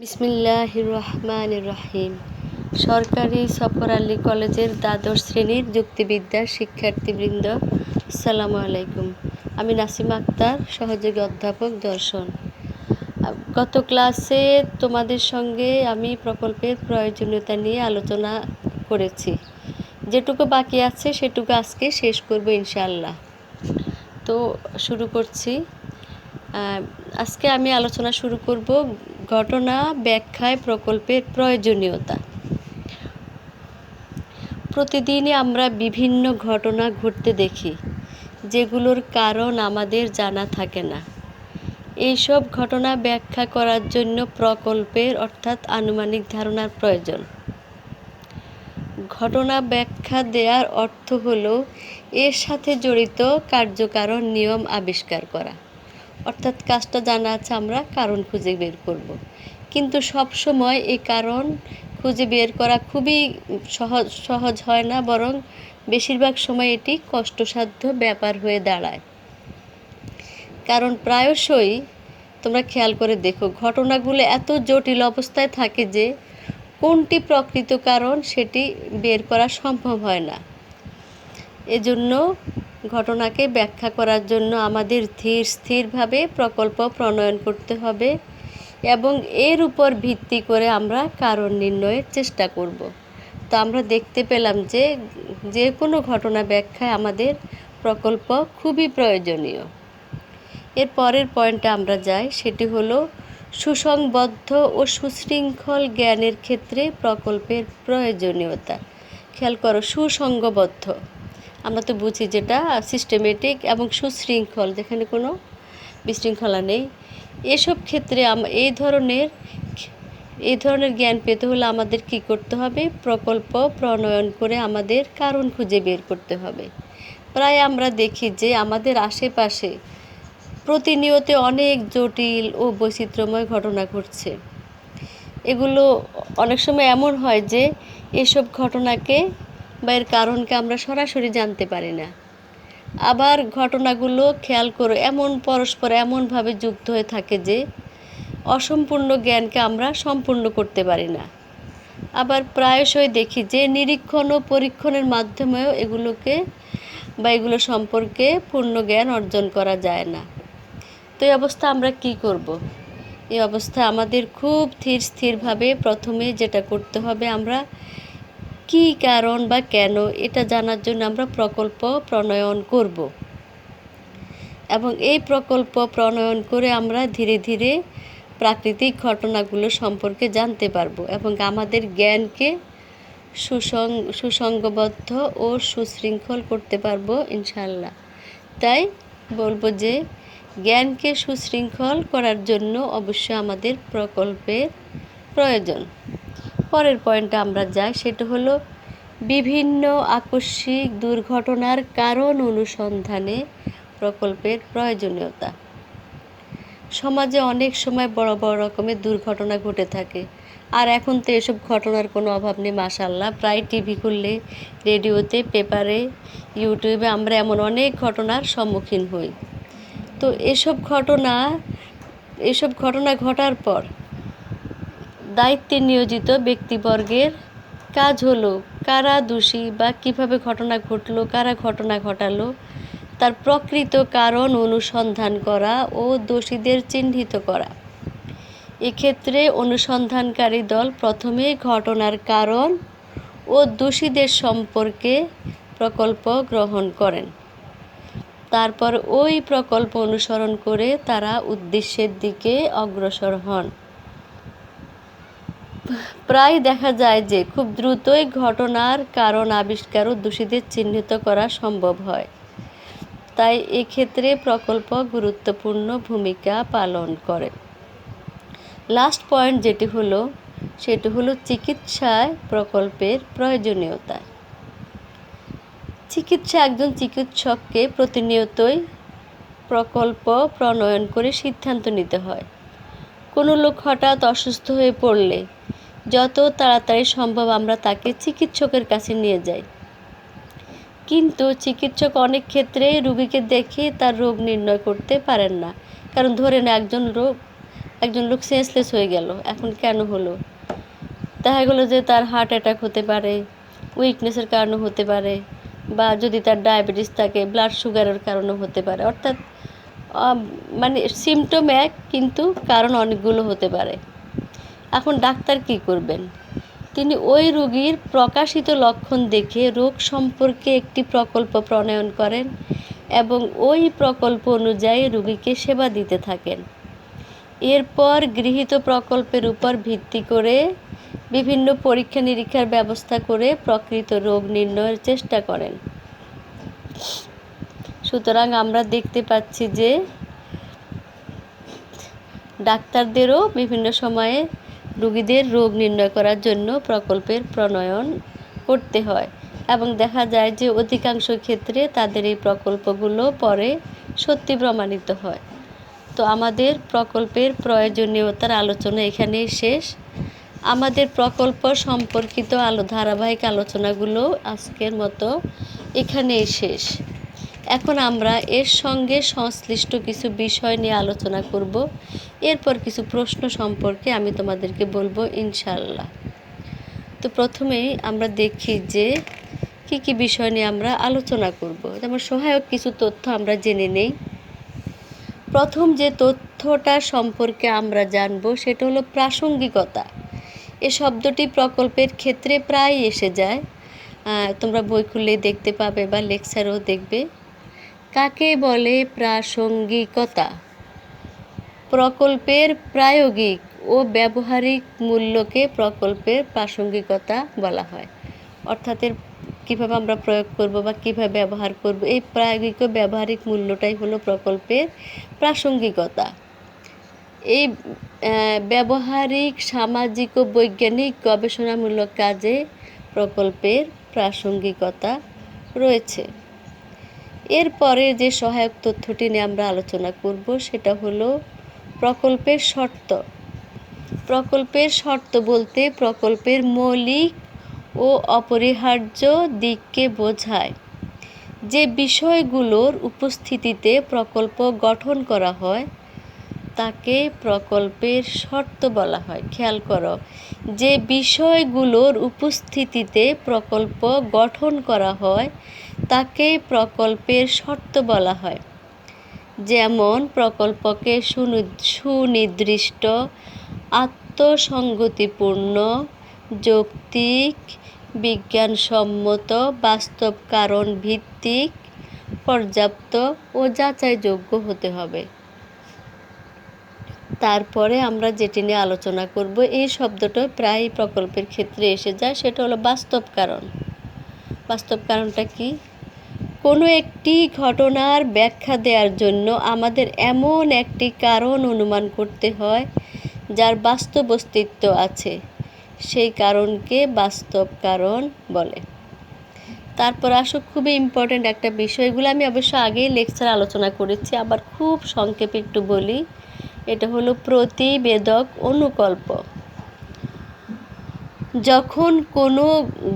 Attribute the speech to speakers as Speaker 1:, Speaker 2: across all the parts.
Speaker 1: বিসমিল্লাহ রহমান রহিম সরকারি সফর আলী কলেজের দ্বাদশ শ্রেণির যুক্তিবিদ্যার শিক্ষার্থীবৃন্দ, আসসালামু আলাইকুম। আমি নাসিম আক্তার, সহযোগী অধ্যাপক, দর্শন। গত ক্লাসে তোমাদের সঙ্গে আমি প্রকল্পের প্রয়োজনীয়তা নিয়ে আলোচনা করেছি। যেটুকু বাকি আছে সেটুকু আজকে শেষ করব ইনশাল্লাহ তো শুরু করছি। আজকে আমি আলোচনা শুরু করব ঘটনা ব্যাখ্যায় প্রকল্পের প্রয়োজনীয়তা। প্রতিদিনই আমরা বিভিন্ন ঘটনা ঘটতে দেখি, যেগুলোর কারণ আমাদের জানা থাকে না। এইসব ঘটনা ব্যাখ্যা করার জন্য প্রকল্পের অর্থাৎ আনুমানিক ধারণার প্রয়োজন। ঘটনা ব্যাখ্যা দেওয়ার অর্থ হলো এর সাথে জড়িত কার্যকারণ নিয়ম আবিষ্কার করা। অর্থাৎ কাজটা জানা আছে, আমরা কারণ খুঁজে বের করব। কিন্তু সব সময় এই কারণ খুঁজে বের করা খুবই সহজ সহজ হয় না, বরং বেশিরভাগ সময় এটি কষ্টসাধ্য ব্যাপার হয়ে দাঁড়ায় কারণ প্রায়শই তোমরা খেয়াল করে দেখো, ঘটনাগুলো এত জটিল অবস্থায় থাকে যে কোনটি প্রকৃত কারণ সেটি বের করা সম্ভব হয় না এজন্য ঘটনাকে ব্যাখ্যা করার জন্য আমাদের ধীর স্থিরভাবে প্রকল্প প্রণয়ন করতে হবে এবং এর উপর ভিত্তি করে আমরা কারণ নির্ণয়ের চেষ্টা করব। তো আমরা দেখতে পেলাম যে যে কোনো ঘটনা ব্যাখ্যায় আমাদের প্রকল্প খুবই প্রয়োজনীয়। এর পরের পয়েন্টে আমরা যাই, সেটি হলো সুসংবদ্ধ ও সুশৃঙ্খল জ্ঞানের ক্ষেত্রে প্রকল্পের প্রয়োজনীয়তা। খেয়াল করো, সুসংগবদ্ধ। আমরা তো বুঝি যেটা সিস্টেমেটিক এবং সুশৃঙ্খল, যেখানে কোনো বিশৃঙ্খলা নেই। এসব ক্ষেত্রে এই ধরনের এই ধরনের জ্ঞান পেতে হলে আমাদের কি করতে হবে? প্রকল্প প্রণয়ন করে আমাদের কারণ খুঁজে বের করতে হবে। প্রায় আমরা দেখি যে আমাদের আশেপাশে প্রতিনিয়ত অনেক জটিল ও বৈচিত্র্যময় ঘটনা ঘটছে। এগুলো অনেক সময় এমন হয় যে এসব ঘটনাকে বা এর কারণকে আমরা সরাসরি জানতে পারি না। আবার ঘটনাগুলো খেয়াল করো, এমন পরস্পর এমনভাবে যুক্ত হয়ে থাকে যে অসম্পূর্ণ জ্ঞানকে আমরা সম্পূর্ণ করতে পারি না। আবার প্রায়শই দেখি যে নিরীক্ষণ ও পরীক্ষণের মাধ্যমেও এগুলোকে বা এগুলো সম্পর্কে পূর্ণ জ্ঞান অর্জন করা যায় না। তো এই অবস্থা আমরা কি করব। এই অবস্থা আমাদের খুব ধীর স্থিরভাবে প্রথমে যেটা করতে হবে আমরা কি কারণ বা কেন এটা জানার জন্য আমরা প্রকল্প প্রণয়ন করব। এবং এই প্রকল্প প্রণয়ন করে আমরা ধীরে ধীরে প্রাকৃতিক ঘটনাগুলো সম্পর্কে জানতে পারব এবং আমাদের জ্ঞানকে সুসং, সুসংগবদ্ধ ও সুশৃঙ্খল করতে পারব ইনশাল্লাহ তাই বলব যে জ্ঞানকে সুশৃঙ্খল করার জন্য অবশ্যই আমাদের প্রকল্পের প্রয়োজন। পরের পয়েন্টে আমরা যাই, সেটা হলো বিভিন্ন আকস্মিক দুর্ঘটনার কারণ অনুসন্ধানে প্রকল্পের প্রয়োজনীয়তা। সমাজে অনেক সময় বড় বড় রকমের দুর্ঘটনা ঘটে থাকে। আর এখন তো এসব ঘটনার কোনো অভাব নেই মাসাল্লাহ প্রায় টিভি খুললে, রেডিওতে, পেপারে, ইউটিউবে আমরা এমন অনেক ঘটনার সম্মুখীন হই। তো এসব ঘটনা এসব ঘটনা ঘটার পর দায়িত্বে নিয়োজিত ব্যক্তিবর্গের কাজ হলো কারা দোষী বা কীভাবে ঘটনা ঘটলো, কারা ঘটনা ঘটালো, তার প্রকৃত কারণ অনুসন্ধান করা ও দোষীদের চিহ্নিত করা। এক্ষেত্রে অনুসন্ধানকারী দল প্রথমে ঘটনার কারণ ও দোষীদের সম্পর্কে প্রকল্প গ্রহণ করেন। তারপর ওই প্রকল্প অনুসরণ করে তারা উদ্দেশ্যের দিকে অগ্রসর হন। প্রায় দেখা যায় যে খুব দ্রুতই ঘটনার কারণ আবিষ্কার ও দোষীদের চিহ্নিত করা সম্ভব হয়। তাই এক্ষেত্রে প্রকল্প গুরুত্বপূর্ণ ভূমিকা পালন করে। লাস্ট পয়েন্ট যেটি হলো, সেটি হলো চিকিৎসায় প্রকল্পের প্রয়োজনীয়তা। চিকিৎসা একজন চিকিৎসককে প্রতিনিয়তই প্রকল্প প্রণয়ন করে সিদ্ধান্ত নিতে হয়। কোনো লোক হঠাৎ অসুস্থ হয়ে পড়লে যত তাড়াতাড়ি সম্ভব আমরা তাকে চিকিৎসকের কাছে নিয়ে যাই। কিন্তু চিকিৎসক অনেক ক্ষেত্রেই রুগীকে দেখে তার রোগ নির্ণয় করতে পারেন না। কারণ ধরেন একজন রোগ, একজন লোক সেন্সলেস হয়ে গেল, এখন কেন হলো? দেখা গেলো যে তার হার্ট অ্যাটাক হতে পারে উইকনেসের কারণে হতে পারে, বা যদি তার ডায়াবেটিস থাকে ব্লাড সুগারের কারণে হতে পারে। অর্থাৎ মানে সিমটম এক, কিন্তু কারণ অনেকগুলো হতে পারে। এখন ডাক্তার কি করবেন? তিনি ওই রোগীর প্রকাশিত লক্ষণ দেখে রোগ সম্পর্কে একটি প্রকল্প প্রণয়ন করেন এবং ওই প্রকল্প অনুযায়ী রোগীকে সেবা দিতে থাকেন। এরপর গৃহীত প্রকল্পের উপর ভিত্তি করে বিভিন্ন পরীক্ষা নিরীক্ষার ব্যবস্থা করে প্রকৃত রোগ নির্ণয়ের চেষ্টা করেন। সুতরাং আমরা দেখতে পাচ্ছি যে ডাক্তারদেরও বিভিন্ন সময়ে রোগীদের রোগ নির্ণয় করার জন্য প্রকল্পের প্রণয়ন করতে হয় এবং দেখা যায় যে অধিকাংশ ক্ষেত্রে তাদের এই প্রকল্পগুলো পরে সত্যি প্রমাণিত হয়। তো আমাদের প্রকল্পের প্রয়োজনীয়তার আলোচনা এখানেই শেষ। আমাদের প্রকল্প সম্পর্কিত আলো ধারাবাহিক আলোচনাগুলো আজকের মতো এখানেই শেষ। এখন আমরা এর সঙ্গে সংশ্লিষ্ট কিছু বিষয় নিয়ে আলোচনা করব। এরপর কিছু প্রশ্ন সম্পর্কে আমি তোমাদেরকে বলব ইনশাল্লাহ তো প্রথমেই আমরা দেখি যে কি কি বিষয় নিয়ে আমরা আলোচনা করব। যেমন সহায়ক কিছু তথ্য আমরা জেনে নেই। প্রথম যে তথ্যটা সম্পর্কে আমরা জানব সেটা হলো প্রাসঙ্গিকতা। এ শব্দটি প্রকল্পের ক্ষেত্রে প্রায় এসে যায়। তোমরা বই খুললেই দেখতে পাবে বা লেকচারও দেখবে। কাকে বলে প্রাসঙ্গিকতা? প্রকল্পের প্রায়োগিক ও ব্যবহারিক মূল্যকে প্রকল্পের প্রাসঙ্গিকতা বলা হয়। অর্থাৎ এর কীভাবে আমরা প্রয়োগ করব বা কীভাবে ব্যবহার করব, এই প্রায়োগিক ও ব্যবহারিক মূল্যটাই হলো প্রকল্পের প্রাসঙ্গিকতা। এই ব্যবহারিক, সামাজিক ও বৈজ্ঞানিক গবেষণামূলক কাজে প্রকল্পের প্রাসঙ্গিকতা রয়েছে। এরপরে যে সহায়ক তথ্যটি নিয়ে আমরা আলোচনা করব, সেটা হলো প্রকল্পের শর্ত। প্রকল্পের শর্ত বলতে প্রকল্পের মৌলিক ও অপরিহার্য দিককে বোঝায়। যে বিষয়গুলোর উপস্থিতিতে প্রকল্প গঠন করা হয় তাকে প্রকল্পের শর্ত বলা হয়। খেয়াল করো, যে বিষয়গুলোর উপস্থিতিতে প্রকল্প গঠন করা হয়, তাকে প্রকল্পের শর্ত বলা হয়। যেমন, প্রকল্পকে সুনি- সুনির্দিষ্ট আত্মসঙ্গতিপূর্ণ যৌক্তিক, বিজ্ঞানসম্মত, বাস্তব কারণ ভিত্তিক পর্যাপ্ত ও যাচাইযোগ্য হতে হবে। তারপরে আমরা যেটি নিয়ে আলোচনা করব, এই শব্দটা প্রায় প্রকল্পের ক্ষেত্রে এসে যায়, সেটা হলো বাস্তব কারণ। বাস্তব কারণটা কি? কোনো একটি ঘটনার ব্যাখ্যা দেওয়ার জন্য আমাদের এমন একটি কারণ অনুমান করতে হয়, যার বাস্তব অস্তিত্ব আছে। সেই কারণকে বাস্তব কারণ বলে। তারপর আসো, খুবই ইম্পর্ট্যান্ট একটা বিষয়গুলো আমি অবশ্য আগেই লেকচার আলোচনা করেছি, আবার খুব সংক্ষেপে একটু বলি। এটা হলো প্রতিবেদক অনুকল্প। যখন কোনো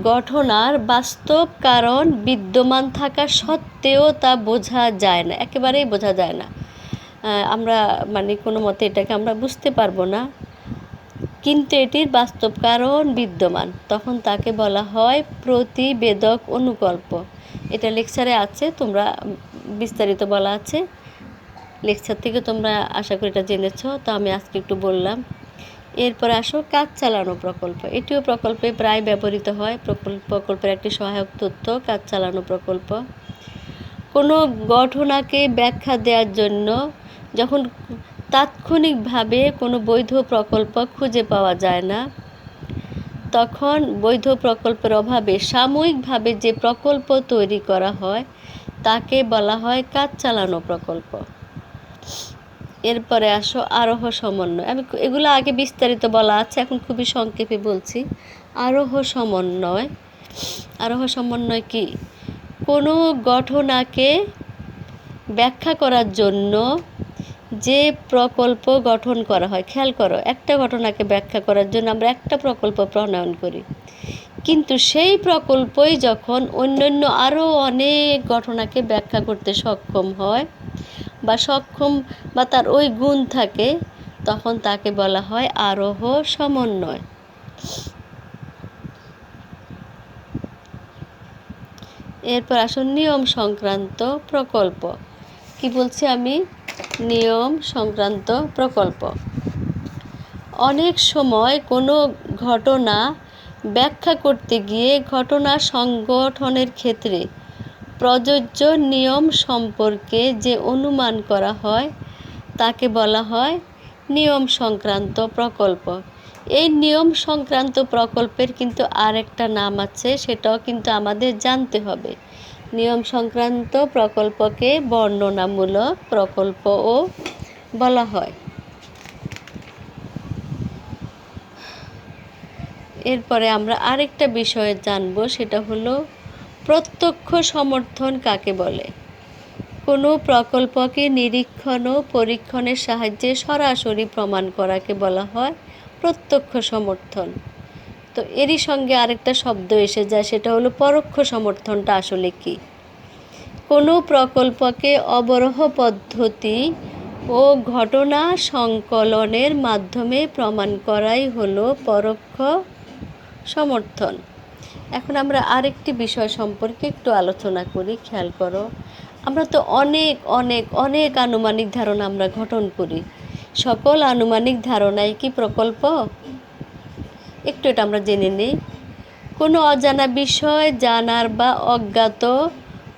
Speaker 1: ঘটনার বাস্তব কারণ বিদ্যমান থাকা সত্ত্বেও তা বোঝা যায় না, একেবারেই বোঝা যায় না। আমরা মানে কোনো মতে এটাকে আমরা বুঝতে পারব না। কিন্তু এটির বাস্তব কারণ বিদ্যমান, তখন তাকে বলা হয় প্রতিবেদক অনুকল্প। এটা লেকচারে আছে, তোমরা বিস্তারিত বলা আছে। লেকচার থেকে তোমরা আশা করি এটা জেনেছো, তো আমি আজকে একটু বললাম। এরপর আসো কাজ চালানো প্রকল্প। এটিও প্রকল্পে প্রায় ব্যবহৃত হয় প্রকল্প প্রকল্পের একটি সহায়ক তথ্য, কাজ চালানো প্রকল্প। কোনো ঘটনাকে ব্যাখ্যা দেওয়ার জন্য যখন তাৎক্ষণিকভাবে কোনো বৈধ প্রকল্প খুঁজে পাওয়া যায় না, তখন বৈধ প্রকল্পের অভাবে সাময়িকভাবে যে প্রকল্প তৈরি করা হয়, তাকে বলা হয় কাজ চালানো প্রকল্প। এরপরে আসো, আরোহ সমন্বয়। আমি এগুলো আগে বিস্তারিত বলা আছে, এখন খুবই সংক্ষেপে বলছি। আরোহ সমন্বয়। আরোহ সমন্বয় কি? কোনো ঘটনাকে ব্যাখ্যা করার জন্য যে প্রকল্প গঠন করা হয়, খেয়াল করো, একটা ঘটনাকে ব্যাখ্যা করার জন্য আমরা একটা প্রকল্প প্রণয়ন করি। কিন্তু সেই প্রকল্পই যখন অন্যান্য আরও অনেক ঘটনাকে ব্যাখ্যা করতে সক্ষম হয় বা সক্ষম বা তার ওই গুণ থাকে, তখন তাকে বলা হয় আরোহ সমন্বয়। এরপর আসুন নিয়ম সংক্রান্ত প্রকল্প। কি বলছি আমি? নিয়ম সংক্রান্ত প্রকল্প। অনেক সময় কোনো ঘটনা ব্যাখ্যা করতে গিয়ে ঘটনা সংগঠনের ক্ষেত্রে প্রযোজ্য নিয়ম সম্পর্কে যে অনুমান করা হয়, তাকে বলা হয় নিয়ম সংক্রান্ত প্রকল্প। এই নিয়ম সংক্রান্ত প্রকল্পের কিন্তু আর একটা নাম আছে, সেটাও কিন্তু আমাদের জানতে হবে। নিয়ম সংক্রান্ত প্রকল্পকে বর্ণনামূলক প্রকল্পও বলা হয়। এরপরে আমরা আরেকটা বিষয়ে জানব, সেটা হলো প্রত্যক্ষ সমর্থন কাকে বলে? কোনো প্রকল্পকে নিরীক্ষণ ও পরীক্ষণের সাহায্যে সরাসরি প্রমাণ করাকে বলা হয় প্রত্যক্ষ সমর্থন। তো এরই সঙ্গে আরেকটা শব্দ এসে যায়, সেটা হলো পরোক্ষ সমর্থনটা আসলে কি? কোনো প্রকল্পকে অবরহ পদ্ধতি ও ঘটনা সংকলনের মাধ্যমে প্রমাণ করাই হলো পরোক্ষ সমর্থন। এখন আমরা আরেকটি বিষয় সম্পর্কে একটু আলোচনা করি, খেয়াল করো। আমরা তো অনেক অনেক অনেক আনুমানিক ধারণা আমরা গঠন করি। সকল আনুমানিক ধারণাই কি প্রকল্প? একটু এটা আমরা জেনে নিই। কোনো অজানা বিষয়, জানার বা অজ্ঞাত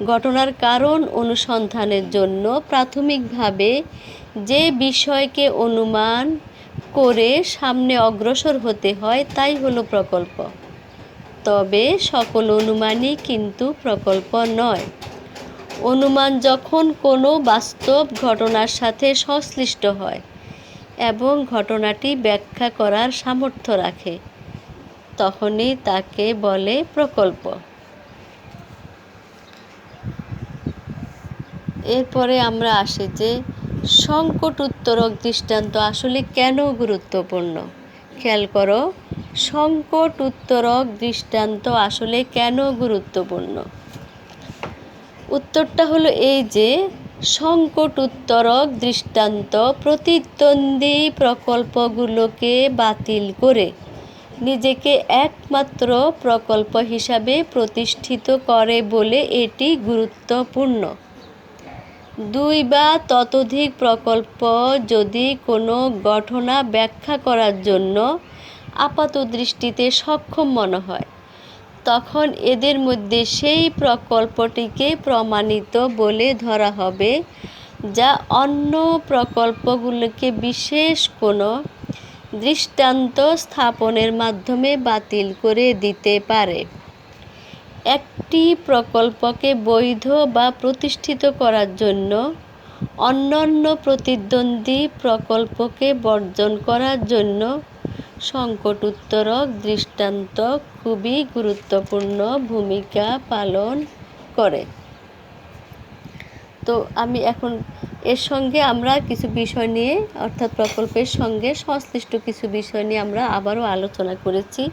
Speaker 1: ঘটনার কারণ অনুসন্ধানের জন্য প্রাথমিকভাবে যে বিষয়কে অনুমান করে সামনে অগ্রসর হতে হয়, তাই হলো প্রকল্প। তবে সকল অনুমানই কিন্তু প্রকল্প নয়। অনুমান যখন কোনো বাস্তব ঘটনার সাথে সংশ্লিষ্ট হয় এবং ঘটনাটি ব্যাখ্যা করার সামর্থ্য রাখে, তখনই তাকে বলে প্রকল্প। এরপরে আমরা আসি যে সংকট উত্তরক দৃষ্টান্ত আসলে কেন গুরুত্বপূর্ণ। খেয়াল করো সংকট উত্তরক দৃষ্টান্ত আসলে কেন গুরুত্বপূর্ণ? উত্তরটা হলো এই যে, সংকট উত্তরক দৃষ্টান্ত প্রতিদ্বন্দ্বী প্রকল্পগুলোকে বাতিল করে নিজেকে একমাত্র প্রকল্প হিসাবে প্রতিষ্ঠিত করে বলে এটি গুরুত্বপূর্ণ। দুই বা ততোধিক প্রকল্প যদি কোনো ঘটনা ব্যাখ্যা করার জন্য আপাত দৃষ্টিতে সক্ষম মনে হয়। তখন এদের মধ্যে সেই প্রকল্পটিকে প্রমাণিত বলে ধরা হবে, যা অন্য প্রকল্পগুলোকে বিশেষ কোনো দৃষ্টান্ত স্থাপনের মাধ্যমে বাতিল করে দিতে পারে। একটি প্রকল্পকে বৈধ বা প্রতিষ্ঠিত করার জন্য অন্যান্য প্রতিদ্বন্দ্বী প্রকল্পকে বর্জন করার জন্য সংকট উত্তরক দৃষ্টান্ত খুবই গুরুত্বপূর্ণ ভূমিকা পালন করে। তো আমি এখন এর সঙ্গে আমরা কিছু বিষয় নিয়ে, অর্থাৎ প্রকল্পের সঙ্গে সংশ্লিষ্ট কিছু বিষয় নিয়ে আমরা আবারও আলোচনা করেছি।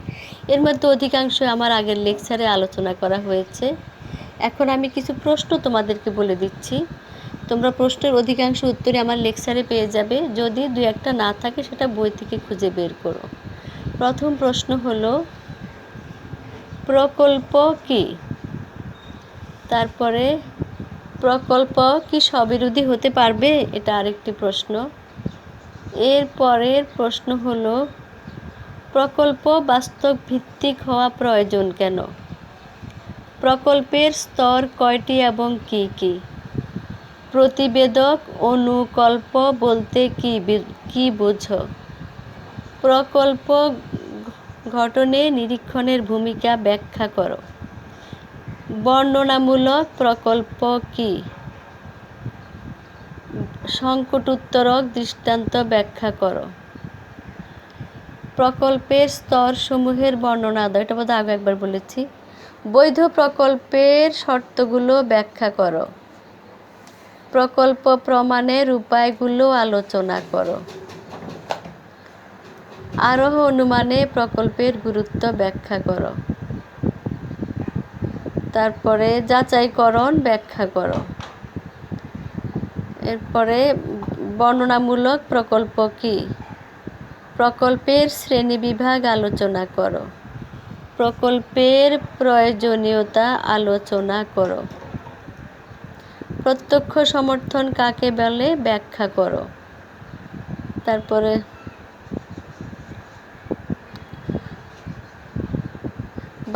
Speaker 1: এর মধ্যে অধিকাংশ আমার আগের লেকচারে আলোচনা করা হয়েছে। এখন আমি কিছু প্রশ্ন তোমাদেরকে বলে দিচ্ছি। তোমরা প্রশ্নের অধিকাংশ উত্তরে আমার লেকচারে পেয়ে যাবে। যদি দু একটা না থাকে, সেটা বই থেকে খুঁজে বের করো। প্রথম প্রশ্ন হলো, প্রকল্প কি? তারপরে, প্রকল্প কি স্ববিরোধী হতে পারবে? এটা আরেকটি প্রশ্ন। এর পরের প্রশ্ন হলো, প্রকল্প বাস্তব ভিত্তিক হওয়া প্রয়োজন কেন? প্রকল্পের স্তর কয়টি এবং কি কি? প্রতিবেদক অনুকল্প বলতে কি কি বোঝো? প্রকল্প ঘটনে নিরীক্ষণের ভূমিকা ব্যাখ্যা করো। বর্ণনামূলক প্রকল্প কি? সংকট উত্তরক দৃষ্টান্ত ব্যাখ্যা করো। প্রকল্পের স্তরসমূহের বর্ণনা দাও। এটা বোধহয় আগে একবার বলেছি। বৈধ প্রকল্পের শর্তগুলো ব্যাখ্যা করো। প্রকল্প প্রমাণের উপায়গুলো আলোচনা করো। আরোহ অনুমানে প্রকল্পের গুরুত্ব ব্যাখ্যা করো। তারপরে যাচাইকরণ ব্যাখ্যা করো। এরপরে বর্ণনামূলক প্রকল্প কি? প্রকল্পের শ্রেণীবিভাগ আলোচনা করো। প্রকল্পের প্রয়োজনীয়তা আলোচনা করো। প্রত্যক্ষ সমর্থন কাকে বলে, ব্যাখ্যা করো। তারপরে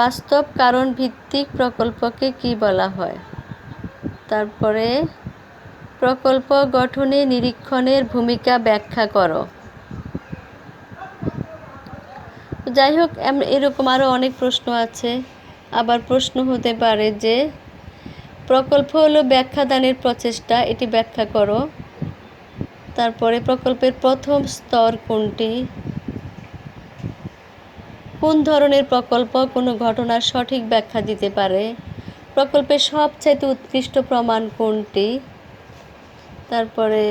Speaker 1: বাস্তব কারণ ভিত্তিক প্রকল্পকে কি বলা হয়? তারপরে প্রকল্প গঠনে নিরীক্ষণের ভূমিকা ব্যাখ্যা করো। যাই হোক এরকম আরও অনেক প্রশ্ন আছে। আবার প্রশ্ন হতে পারে যে প্রকল্প হলো ব্যাখ্যাদানের প্রচেষ্টা। এটি ব্যাখ্যা করো। তারপরে প্রকল্পের প্রথম স্তর কোনটি? কোন ধরনের প্রকল্প কোনো ঘটনার সঠিক ব্যাখ্যা দিতে পারে? প্রকল্পের সবচাইতে উৎকৃষ্ট প্রমাণ কোনটি? তারপরে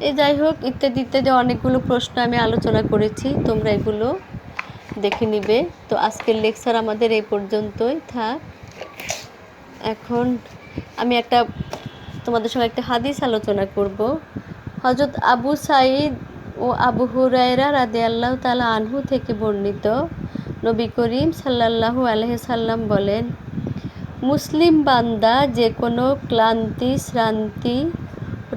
Speaker 1: এই যাই হোক, ইত্যাদি ইত্যাদি অনেকগুলো প্রশ্ন আমি আলোচনা করেছি। তোমরা এগুলো দেখে নিবে। তো আজকের লেকচার আমাদের এই পর্যন্তই। থাক। এখন আমি একটা তোমাদের সঙ্গে একটা হাদিস আলোচনা করব। হজরত আবু সাঈদ ও আবু হুরায়রা রাদে আল্লাহ তালা আনহু থেকে বর্ণিত নবী করিম সাল্লাল্লাহু আলহ সাল্লাম বলেন, মুসলিম বান্দা যে কোনো ক্লান্তি, শ্রান্তি,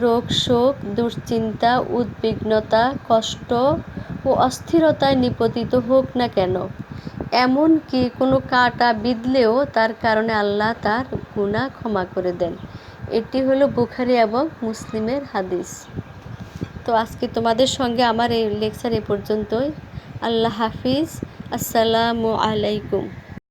Speaker 1: রোগ, শোক, দুশ্চিন্তা, উদ্বিগ্নতা, কষ্ট ও অস্থিরতায় নিপতিত হোক না কেন, এমনকি কোনো কাটা বিঁধলেও তার কারণে আল্লাহ তার গুণা ক্ষমা করে দেন। এটি হলো বুখারি এবং মুসলিমের হাদিস। তো আজকে তোমাদের সঙ্গে আমার এই লেকচার এ পর্যন্তই। আল্লাহ হাফিজ। আসসালামু আলাইকুম।